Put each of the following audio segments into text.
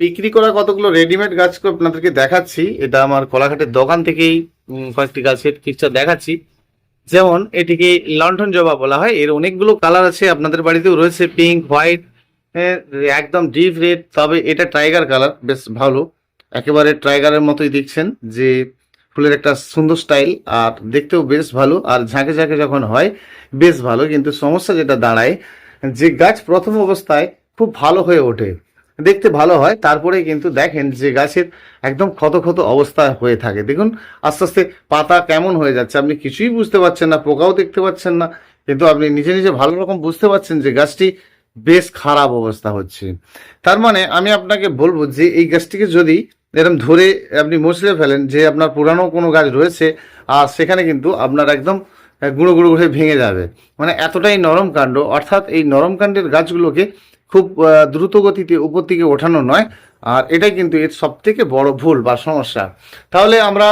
বিক্রি করা কতগুলো রেডিমেড গাছ আপনাদেরকে দেখাচ্ছি। এটা আমার কলাঘাটের দোকান থেকেই কয়েকটি গাছের পিকচার দেখাচ্ছি। যেমন এটিকে লন্ঠন জবা বলা হয়। এর অনেকগুলো কালার আছে আপনাদের বাড়িতেও রয়েছে। পিঙ্ক হোয়াইট একদম ডিপ রেড তবে এটা টাইগার কালার বেশ ভালো। একেবারে টাইগারের মতোই দেখছেন যে ফুলের একটা সুন্দর স্টাইল আর দেখতেও বেশ ভালো। আর ঝাঁকে ঝাঁকে যখন হয়, বেশ ভালো। কিন্তু সমস্যা যেটা দাঁড়ায়, যে গাছ প্রথম অবস্থায় খুব ভালো হয়ে ওঠে। দেখতে ভালো হয় তারপরে কিন্তু দেখেন যে গাছের একদম ক্ষত ক্ষত অবস্থা হয়ে থাকে। দেখুন, আস্তে আস্তে পাতা কেমন হয়ে যাচ্ছে, আপনি কিছুই বুঝতে পারছেন না, পোকাও দেখতে পাচ্ছেন না, কিন্তু আপনি নিজে নিজে ভালো রকম বুঝতে পারছেন যে গাছটি বেশ খারাপ অবস্থা হচ্ছে। তার মানে আমি আপনাকে বলব যে এই গাছটিকে যদি এরকম ধরে আপনি মশলে ফেলেন যে আপনার পুরানো কোনো গাছ রয়েছে, আর সেখানে কিন্তু আপনার একদম গুঁড়ো গুঁড়ো হয়ে ভেঙে যাবে। মানে এতটাই নরম কাণ্ড, অর্থাৎ এই নরম কাণ্ডের গাছগুলোকে খুব দ্রুত গতিতে উপর দিকে ওঠানো নয়। আর এটাই কিন্তু এর সব থেকে বড় ভুল বা সমস্যা। তাহলে আমরা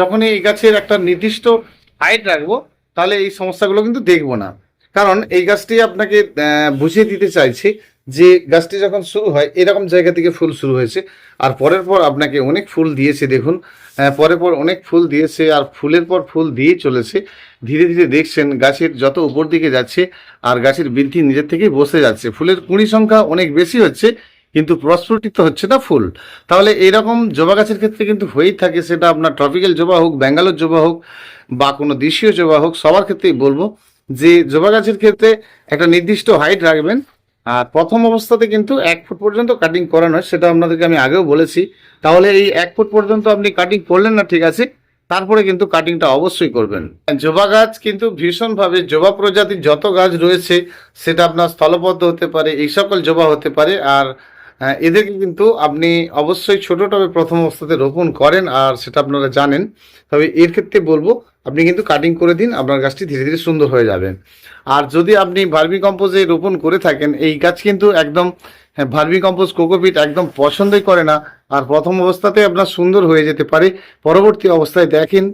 যখনই এই গাছের একটা নির্দিষ্ট হাইট রাখব, তাহলে এই সমস্যাগুলো কিন্তু দেখব না। কারণ এই গাছটি আপনাকে বুঝিয়ে দিতে চাইছি যে গাছটি যখন শুরু হয়, এরকম জায়গা থেকে ফুল শুরু হয়েছে। আর পরের পর আপনাকে অনেক ফুল দিয়েছে, দেখুন। পরের পর অনেক ফুল দিয়েছে আর ফুলের পর ফুল দিয়ে চলেছে। ধীরে ধীরে দেখছেন গাছের যত উপর দিকে যাচ্ছে আর গাছের বৃদ্ধি নিজের থেকেই বসে যাচ্ছে। ফুলের কুড়ি সংখ্যা অনেক বেশি হচ্ছে, কিন্তু প্রস্ফুটিত হচ্ছে না ফুল। তাহলে এইরকম জবা গাছের ক্ষেত্রে কিন্তু হয়েই থাকে, সেটা আপনার ট্রপিক্যাল জবা হোক ব্যাঙ্গালোর জবা হোক, বা কোনো দেশীয় জবা হোক, সবার ক্ষেত্রেই বলব যে জবা গাছের ক্ষেত্রে একটা নির্দিষ্ট হাইট রাখবেন আর প্রথম অবস্থাতে কিন্তু এক ফুট পর্যন্ত কাটিং করানো হয় সেটা আপনাদেরকে আমি আগেও বলেছি। তাহলে এই এক ফুট পর্যন্ত আপনি কাটিং করলেন না, ঠিক আছে? তারপরে কিন্তু কাটিংটা অবশ্যই করবেন। জবা গাছ কিন্তু ভীষণভাবে জবা প্রজাতির যত গাছ রয়েছে, সেটা আপনার স্থলবদ্ধ হতে পারে, এই সকল জবা হতে পারে। আর এদেরকে কিন্তু আপনি অবশ্যই ছোট প্রথম অবস্থাতে রোপণ করেন, আর সেটা আপনারা জানেন। তবে এর ক্ষেত্রে বলব আপনি কিন্তু কাটিং করে দিন, আপনার গাছটি ধীরে ধীরে সুন্দর হয়ে যাবে। আর যদি আপনি ভার্মি কম্পোজে রোপণ করে থাকেন, এই গাছ কিন্তু একদম ভার্মি কম্পোজ কোকোপিট একদম পছন্দই করে না, আর প্রথম অবস্থাতে আপনার সুন্দর হয়ে যেতে পারে। পরবর্তী অবস্থায় দেখেন,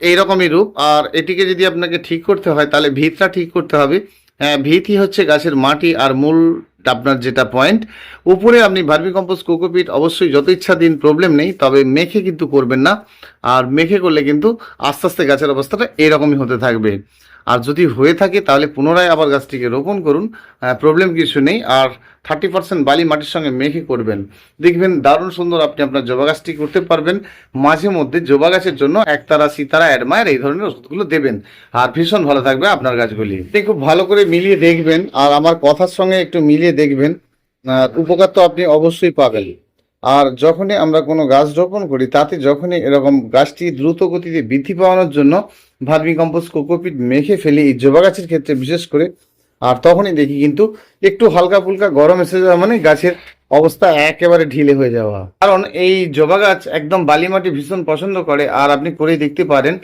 এইরকমই রূপ, আর এটিকে যদি আপনাকে ঠিক করতে হয়, তাহলে ভিতটা ঠিক করতে হবে। হ্যাঁ, ভীতি হচ্ছে গাছের মাটি আর মূল আপনার যেটা পয়েন্ট উপরে আপনি ভার্মি কম্পোজ কোকোপিট অবশ্যই যত ইচ্ছা দিন প্রবলেম নেই তবে মেখে কিন্তু করবেন না। আর মেখে করলে কিন্তু আস্তে আস্তে গাছের অবস্থাটা এরকমই হতে থাকবে। আর যদি হয়ে থাকে, তাহলে পুনরায় আবার গাছটিকে রোপণ করুন। প্রবলেম কিছু নেই। আর থার্টি পার্সেন্ট বালি মাটির সঙ্গে মেখে করবেন। দেখবেন দারুণ সুন্দর আপনি আপনার জবা গাছটি করতে পারবেন। মাঝে মধ্যে জবা গাছের জন্য একতারা, সিতারা, অ্যাডমায়ার এই ধরনের ওষুধগুলো দেবেন। আর ভীষণ ভালো থাকবে আপনার গাছগুলি। খুব ভালো করে মিলিয়ে দেখবেন। আর আমার কথার সঙ্গে একটু মিলিয়ে দেখবেন। আর উপকার তো আপনি অবশ্যই পাবেন। আর যখনই আমরা কোনো গাছ রোপণ করি, তাতে যখনই এরকম গাছটি দ্রুত গতিতে বৃদ্ধি পাওয়ানোর জন্য ভার্মি কম্পোস্ট, কোকোপিট মেখে ফেলি এই জবা গাছের ক্ষেত্রে বিশেষ করে, আর তখনই দেখি কিন্তু একটু হালকা ফুলকা গরম এসে যাওয়া মানে গাছের অবস্থা একেবারে ঢিলে হয়ে যাওয়া। কারণ এই জবা গাছ একদম বালি মাটি ভীষণ পছন্দ করে, আর আপনি করেই দেখতে পারেন।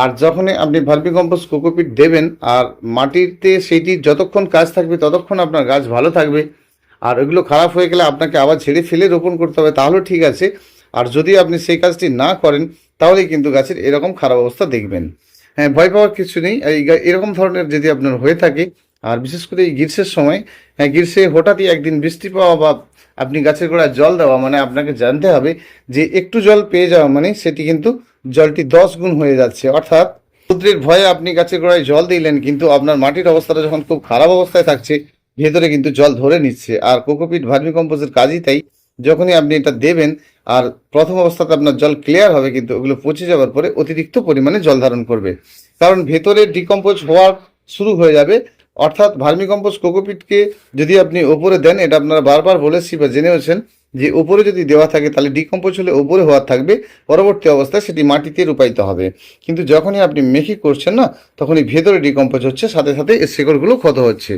আর যখনই আপনি ভার্মি কম্পোস্ট, কোকোপিট দেবেন, আর মাটিতে সেইটি যতক্ষণ কাজ থাকবে, ততক্ষণ আপনার গাছ ভালো থাকবে। আর ওইগুলো খারাপ হয়ে গেলে আপনাকে আবার ছেড়ে ফেলে রোপণ করতে হবে তাহলেও ঠিক আছে। আর যদি আপনি সেই কাজটি না করেন তাহলে কিন্তু গাছের এরকম খারাপ অবস্থা দেখবেন। হ্যাঁ ভয় পাওয়ার কিছু নেই। এই এরকম ধরনের যদি আপনার হয়ে থাকে, আর বিশেষ করে এই গ্রীষ্মের সময় হ্যাঁ গ্রীষ্মে হঠাৎই একদিন বৃষ্টি পাওয়া বা আপনি গাছের গোড়ায় জল দেওয়া মানে আপনাকে জানতে হবে যে একটু জল পেয়ে যাওয়া মানে সেটি কিন্তু জলটি দশ গুণ হয়ে যাচ্ছে। অর্থাৎ সমুদ্রের ভয়ে আপনি গাছের গোড়ায় জল দিলেন, কিন্তু আপনার মাটির অবস্থাটা যখন খুব খারাপ অবস্থায় থাকছে ভেতরে কিন্তু জল ধরে নিচ্ছে। আর কোকোপিট ভার্মি কম্পোজের কাজই তাই, যখনই আপনি এটা দেবেন, আর প্রথম অবস্থাতে আপনার জল ক্লিয়ার হবে কিন্তু ওগুলো পচে যাওয়ার পরে অতিরিক্ত পরিমাণে জল ধারণ করবে। কারণ ভেতরে ডিকম্পোজ হওয়ার শুরু হয়ে যাবে। অর্থাৎ ভার্মি কম্পোজ কোকোপিটকে যদি আপনি ওপরে দেন, এটা আপনারা বারবার বলেছি বা জেনেওছেন যে ওপরে যদি দেওয়া থাকে, তাহলে ডিকম্পোজ হলে ওপরে হওয়ার থাকবে। পরবর্তী অবস্থায় সেটি মাটিতে রূপায়িত হবে। কিন্তু যখনই আপনি মেখি করছেন না, তখনই ভেতরে ডিকম্পোজ হচ্ছে, সাথে সাথে এর শেকড়গুলো ক্ষত হচ্ছে।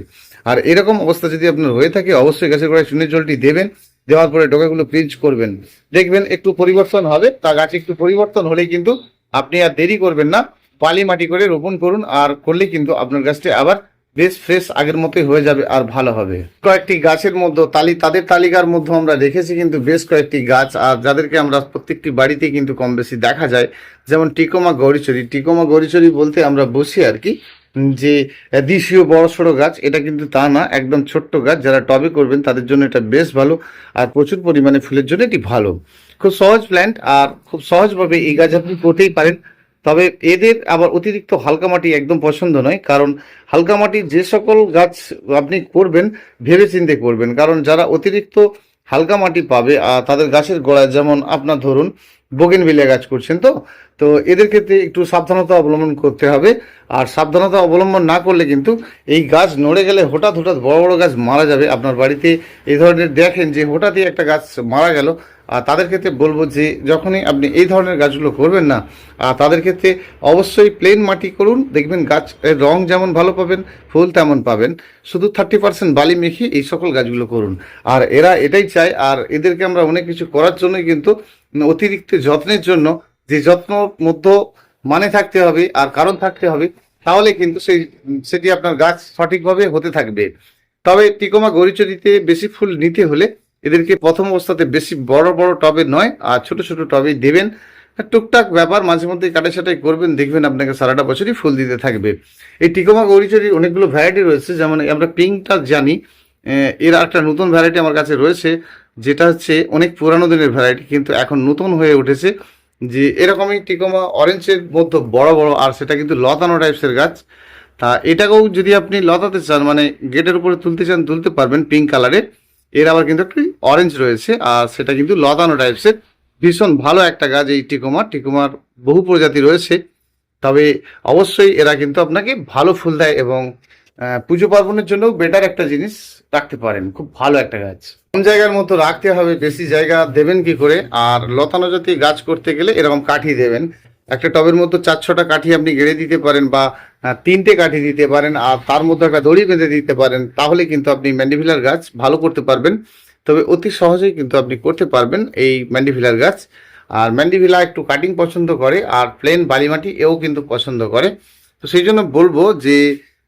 আর এরকম অবস্থা যদি আপনার হয়ে থাকে, অবশ্যই গাছের গোড়ায় চুনের জলটি দেবেন, দেওয়ার পরে ডোকাগুলো প্রিজ করবেন। দেখবেন একটু পরিবর্তন হবে, তা গাছ একটু পরিবর্তন হলেই কিন্তু আপনি আর দেরি করবেন না। পালি মাটি করে রোপণ করুন, আর করলে কিন্তু আপনার গাছটি আবার বেশ ফ্রেশ আগের মতোই হয়ে যাবে আর ভালো হবে। কয়েকটি গাছের মধ্যে তালি, তাদের তালিকার মধ্যে আমরা রেখেছি কিন্তু বেশ কয়েকটি গাছ, আর যাদেরকে আমরা প্রত্যেকটি বাড়িতে কিন্তু কম বেশি দেখা যায়, যেমন টিকোমা গৌরিচুরি। টিকোমা গৌরিচুরি বলতে আমরা বসি আর কি যে দেশীয় বড় সড়ো গাছ, এটা কিন্তু তা না, একদম ছোট্ট গাছ, যারা টবে করবেন তাদের জন্য এটা বেশ ভালো আর প্রচুর পরিমাণে ফুলের জন্য এটি ভালো। খুব সহজ প্ল্যান্ট আর খুব সহজভাবে এই গাছ আপনি করতেই পারেন। তবে এদের আবার অতিরিক্ত হালকা মাটি একদম পছন্দ নয়, কারণ হালকা মাটি যে সকল গাছ আপনি করবেন ভেবে চিন্তে করবেন। কারণ যারা অতিরিক্ত হালকা মাটি পাবে আর তাদের গাছের গোড়ায় যেমন আপনার ধরুন বোগেনভিলিয়া গাছ করছেন তো? তো এদের ক্ষেত্রে একটু সাবধানতা অবলম্বন করতে হবে। আর সাবধানতা অবলম্বন না করলে কিন্তু এই গাছ নড়ে গেলে হঠাৎ হঠাৎ বড় বড় গাছ মারা যাবে। আপনার বাড়িতে এই ধরনের দেখেন যে হঠাৎই একটা গাছ মারা গেল। আর তাদের ক্ষেত্রে বলব যে যখনই আপনি এই ধরনের গাছগুলো করবেন না, আর তাদের ক্ষেত্রে অবশ্যই প্লেন মাটি করুন। দেখবেন গাছের রং যেমন ভালো পাবেন, ফুল তেমন পাবেন। শুধু থার্টি পার্সেন্ট বালি মেখে এই সকল গাছগুলো করুন। আর এরা এটাই চায়, আর এদেরকে আমরা অনেক কিছু করার জন্যই কিন্তু অতিরিক্ত যত্নের জন্য যে যত্ন মধ্য মানে থাকতে হবে আর কারণ থাকতে হবে, তাহলে কিন্তু সেই, সেটি আপনার গাছ সঠিকভাবে হতে থাকবে। তবে টিকোমা গরিচরিতে বেশি ফুল নিতে হলে এদেরকে প্রথম অবস্থাতে বেশি বড় বড় টবে নয়, আর ছোট ছোট টবে দেবেন। টুকটাক ব্যাপার মাঝে মধ্যে কাটাই ছাটাই করবেন, দেখবেন আপনাকে সারাটা বছরই ফুল দিতে থাকবে। এই টিকোমা গরিচরির অনেকগুলো ভ্যারাইটি রয়েছে, যেমন আমরা পিঙ্কটা জানি এর একটা নতুন ভ্যারাইটি আমার কাছে রয়েছে যেটা হচ্ছে অনেক পুরানো দিনের ভ্যারাইটি কিন্তু এখন নতুন হয়ে উঠেছে যে এরকমই টিকোমা অরেঞ্জের মধ্যে বড় বড়, আর সেটা কিন্তু লতানো টাইপসের গাছ। তা এটাকেও যদি আপনি লতাতে চান মানে গেটের উপরে তুলতে চান, তুলতে পারবেন পিঙ্ক কালারে এর। আবার কিন্তু একটি অরেঞ্জ রয়েছে, আর সেটা কিন্তু লতানো টাইপসের ভীষণ ভালো একটা গাছ এই টিকোমা। টিকোমার বহু প্রজাতি রয়েছে। তবে অবশ্যই এরা কিন্তু আপনাকে ভালো ফুল দেয় এবং পুজো পার্বণের জন্য বেটার একটা জিনিস রাখতে পারেন। খুব ভালো একটা গাছ। কম জায়গার মতো রাখতে হবে, বেশি জায়গা দেবেন কি করে? আর লতানো জাতীয় গাছ করতে গেলে এরকম কাঠি দেবেন। একটা টবের মতো চার ছটা কাঠি আপনি গেড়ে দিতে পারেন বা তিনটে কাঠি দিতে পারেন আর তার মধ্যে একটা দড়ি বেঁধে দিতে পারেন, তাহলে কিন্তু আপনি ম্যান্ডিভিলার গাছ ভালো করতে পারবেন। তবে অতি সহজেই কিন্তু আপনি করতে পারবেন এই ম্যান্ডিভিলার গাছ। আর ম্যান্ডিভিলা একটু কাটিং পছন্দ করে আর প্লেন বালিমাটি এও কিন্তু পছন্দ করে। তো সেই জন্য বলব যে,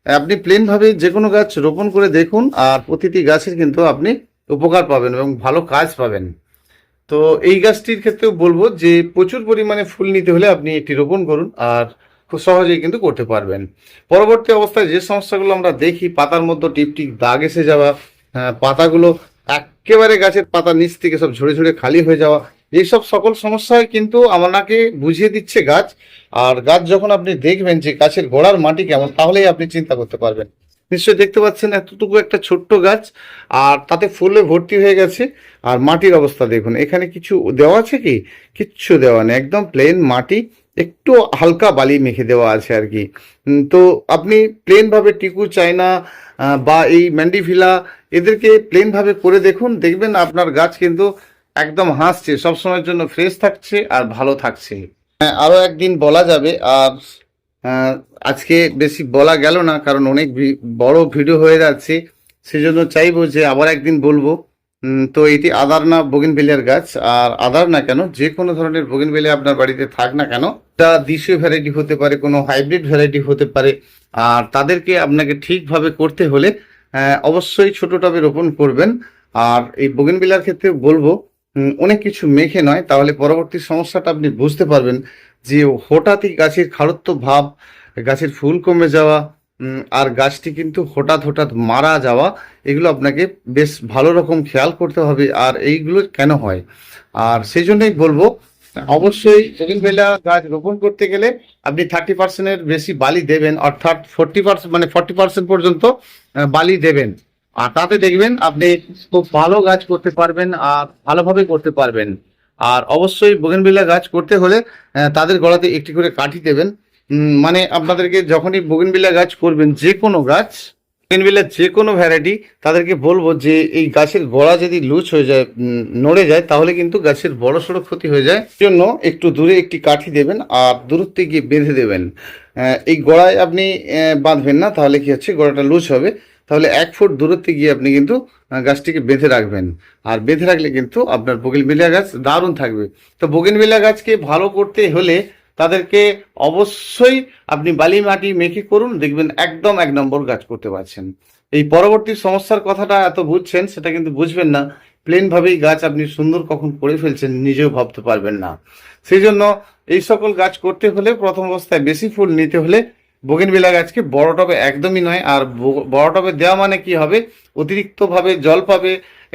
আপনি প্লেনভাবে যে কোনো গাছ রোপণ করে দেখুন আর প্রতিটি গাছের কিন্তু আপনি উপকার পাবেন এবং ভালো কাজ পাবেন। তো এই গাছটির ক্ষেত্রেও বলব যে প্রচুর পরিমাণে ফুল নিতে হলে আপনি এটি রোপণ করুন আর খুব সহজেই কিন্তু করতে পারবেন। পরবর্তী অবস্থায় যে সমস্যাগুলো আমরা দেখি, পাতার মধ্যে টিপটিপ দাগ এসে যাওয়া পাতাগুলো একেবারে গাছের পাতার নিচ থেকে সব ঝরে ঝরে খালি হয়ে যাওয়া, এইসব সকল সমস্যায় কিন্তু আপনাকে বুঝিয়ে দিচ্ছে গাছ। আর গাছ যখন আপনি দেখবেন যে গাছের গোড়ার মাটি কেমন, তাহলেই আপনি চিন্তা করতে পারবেন। নিশ্চয়ই দেখতে পাচ্ছেন এতটুকু একটা ছোট্ট গাছ আর তাতে ফুলে ভর্তি হয়ে গেছে। আর মাটির অবস্থা দেখুন এখানে কিছু দেওয়া আছে কি? কিচ্ছু দেওয়া নেই একদম প্লেন মাটি একটু হালকা বালি মেখে দেওয়া আছে আর কি। তো আপনি প্লেন ভাবে টিকু চায়না বা এই ম্যান্ডিভিলা এদেরকে প্লেন ভাবে করে দেখুন দেখবেন আপনার গাছ কিন্তু একদম হাসছে সবসময়ের জন্য ফ্রেশ থাকছে আর ভালো থাকছে। হ্যাঁ, আরও একদিন বলা যাবে আর আজকে বেশি বলা গেল না, কারণ অনেক বড় ভিডিও হয়ে যাচ্ছে। সেজন্য চাইব যে আবার একদিন বলব তো এটি আদার না বগিনভেলিয়ার গাছ, আর আদার না কেন, যে কোনো ধরনের বগিনভেলিয়া আপনার বাড়িতে থাক না কেন, তা দেশীয় ভ্যারাইটি হতে পারে, কোনো হাইব্রিড ভ্যারাইটি হতে পারে, আর তাদেরকে আপনাকে ঠিকভাবে করতে হলে অবশ্যই ছোট টবে রোপণ করবেন। আর এই বগিনবিলার ক্ষেত্রে বলব অনেক কিছু মেখে নয়, তাহলে পরবর্তী সমস্যাটা আপনি বুঝতে পারবেন। যে হঠাৎই গাছের খারত্ব ভাব, গাছের ফুল কমে যাওয়া আর গাছটি কিন্তু হঠাৎ হঠাৎ মারা যাওয়া, এগুলো আপনাকে বেশ ভালো রকম খেয়াল করতে হবে, আর এইগুলো কেন হয়? আর সেই জন্যই বলব, অবশ্যই বগিনভেলিয়া গাছ রোপণ করতে গেলে আপনি থার্টি পার্সেন্টের বেশি বালি দেবেন, অর্থাৎ ফোর্টি পার্সেন্ট মানে ফর্টি পার্সেন্ট পর্যন্ত বালি দেবেন। আর তাতে দেখবেন আপনি খুব ভালো গাছ করতে পারবেন, আর ভালোভাবে করতে পারবেন। আর অবশ্যই বগেনভিলা গাছ করতে হলে তাদের গলাতে একটি করে কাঠি দেবেন। মানে আপনাদেরকে যখনই বগেনভিলা গাছ করবেন, যে কোনো গাছ বগেনভিলার যে কোনো ভ্যারাইটি তাদেরকে বলব যে এই গাছের গোড়া যদি লুজ হয়ে যায় নড়ে যায়, তাহলে কিন্তু গাছের বড় সড়ো ক্ষতি হয়ে যায়। জন্য একটু দূরে একটি কাঠি দেবেন আর দূরত্বে গিয়ে বেঁধে দেবেন। এই গোড়ায় আপনি বাঁধবেন না, তাহলে কি হচ্ছে গোড়াটা লুজ হবে। তাহলে এক ফুট দূরত্বে গিয়ে আপনি কিন্তু গাছটিকে বেঁধে রাখবেন। আর বেঁধে রাখলে কিন্তু আপনার বগিনভিলিয়া গাছ দারুণ থাকবে। তো বগিনভিলিয়া গাছকে ভালো করতে হলে তাদেরকে অবশ্যই আপনি বালি মাটি মেখে করুন, দেখবেন একদম এক নম্বর গাছ করতে পারছেন। এই পরবর্তী সমস্যার কথাটা এত বুঝছেন, সেটা কিন্তু বুঝবেন না। প্লেন ভাবেই গাছ আপনি সুন্দর কখন করে ফেলছেন, নিজেও ভাবতে পারবেন না। সেই জন্য এই সকল গাছ করতে হলে প্রথম অবস্থায় বেশি ফুল নিতে হলে বগিনবিলা গাছকে বড় টবে একদমই নয়, আর বড় টবে দেওয়া মানে কি হবে? অতিরিক্তভাবে জল পাবে,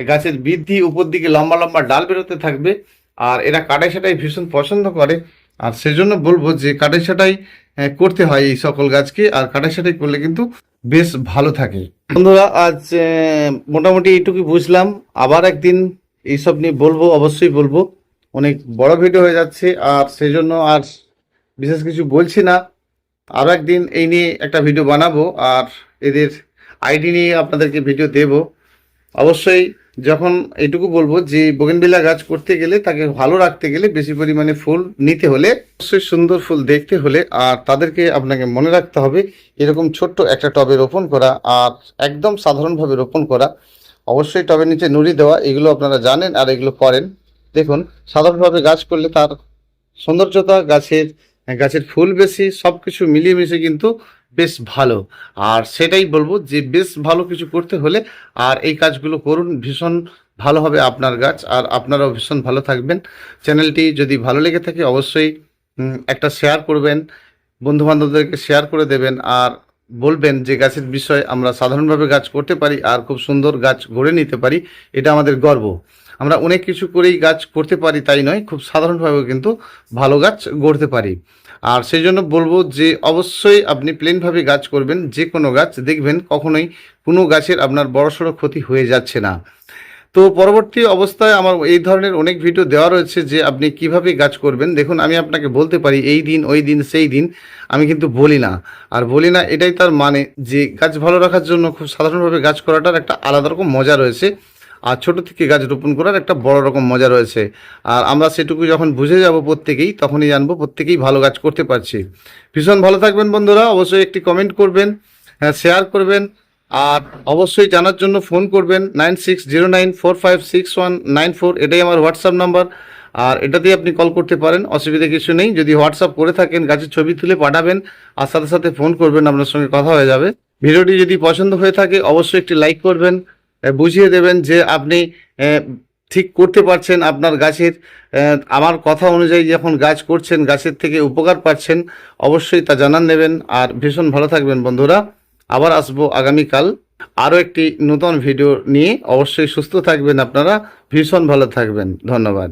গাছের বৃদ্ধি, উপর দিকে লম্বা লম্বা ডাল বেরোতে থাকবে, আর এরা কাটাই সেটাই ভীষণ পছন্দ করে। আর সেজন্য বলব যে কাটাই সেটাই করতে হয় এই সকল গাছকে, আর কাটাই সেটাই করলে কিন্তু বেশ ভালো থাকে। বন্ধুরা, আজ মোটামুটি এইটুকু বুঝলাম। আবার একদিন এইসব নিয়ে বলব, অবশ্যই বলব। অনেক বড় ভিডিও হয়ে যাচ্ছে, আর সেই জন্য আর বিশেষ কিছু বলছি না। আরও একদিন এই নিয়ে একটা ভিডিও বানাবো আর এদের আইডি নিয়ে আপনাদেরকে ভিডিও দেব। অবশ্যই যখন এটুকু বলব যে বগেনবিলা গাছ করতে গেলে তাকে ভালো রাখতে গেলে বেশি পরিমাণে ফুল নিতে হলে, অবশ্যই সুন্দর ফুল দেখতে হলে আর তাদেরকে আপনাকে মনে রাখতে হবে, এরকম ছোট্ট একটা টবে রোপণ করা আর একদম সাধারণভাবে রোপণ করা। অবশ্যই টবের নিচে নুড়ি দেওয়া, এগুলো আপনারা জানেন আর এগুলো করেন দেখুন, সাধারণভাবে গাছ করলে তার সৌন্দর্যতা গাছের গাছের ফুল বেশি সব কিছু মিলিয়ে মিশে কিন্তু বেশ ভালো। আর সেটাই বলব যে, বেশ ভালো কিছু করতে হলে আর এই কাজগুলো করুন, ভীষণ ভালো হবে আপনার গাছ, আর আপনারাও ভীষণ ভালো থাকবেন। চ্যানেলটি যদি ভালো লেগে থাকে, অবশ্যই একটা শেয়ার করবেন বন্ধু বান্ধবদেরকে শেয়ার করে দেবেন, আর বলবেন যে, গাছের বিষয়ে আমরা সাধারণভাবে গাছ করতে পারি, আর খুব সুন্দর গাছ গড়ে নিতে পারি, এটা আমাদের গর্ব। আমরা অনেক কিছু করেই গাছ করতে পারি, তাই নয়, খুব সাধারণভাবে কিন্তু ভালো গাছ গড়তে পারি। আর সেই জন্য বলব যে অবশ্যই আপনি প্লেনভাবে গাছ করবেন, যে কোনো গাছ দেখবেন কখনোই কোনো গাছের আপনার বড়সড় ক্ষতি হয়ে যাচ্ছে না। তো পরবর্তী অবস্থায় আমার এই ধরনের অনেক ভিডিও দেওয়া রয়েছে যে আপনি কীভাবে গাছ করবেন। দেখুন, আমি আপনাকে বলতে পারি, এই দিন, ওই দিন, সেই দিন আমি কিন্তু বলি না। আর বলি না, এটাই তার মানে যে গাছ ভালো রাখার জন্য খুব সাধারণভাবে গাছ করাটার একটা আলাদা রকম মজা রয়েছে। আর ছোট থেকে গাছ রোপণ করার একটা বড় রকম মজা রয়েছে। আর আমরা সেটুকু যখন বুঝে যাব প্রত্যেকেই, তখনই জানব প্রত্যেকেই ভালো গাছ করতে পারছি। ভীষণ ভালো থাকবেন বন্ধুরা, অবশ্যই একটি কমেন্ট করবেন হ্যাঁ শেয়ার করবেন, আর অবশ্যই জানার জন্য ফোন করবেন nine six zero nine four five six one nine four, এটাই আমার হোয়াটসঅ্যাপ নাম্বার আর এটাতে আপনি কল করতে পারেন, অসুবিধা কিছু নেই। যদি হোয়াটসঅ্যাপ করে থাকেন, গাছের ছবি তুলে পাঠাবেন, আর সাথে সাথে ফোন করবেন, আপনার সঙ্গে কথা হয়ে যাবে। ভিডিওটি যদি পছন্দ হয়ে থাকে, অবশ্যই একটি লাইক করবেন বুঝিয়ে দেবেন যে আপনি ঠিক করতে পারছেন আপনার গাছের আমার কথা অনুযায়ী যখন গাছ করছেন, গাছের থেকে উপকার পাচ্ছেন, অবশ্যই তা জানান নেবেন। আর ভীষণ ভালো থাকবেন বন্ধুরা। আবার আসব আগামীকাল আরও একটি নতুন ভিডিও নিয়ে। অবশ্যই সুস্থ থাকবেন আপনারা। ভীষণ ভালো থাকবেন। ধন্যবাদ।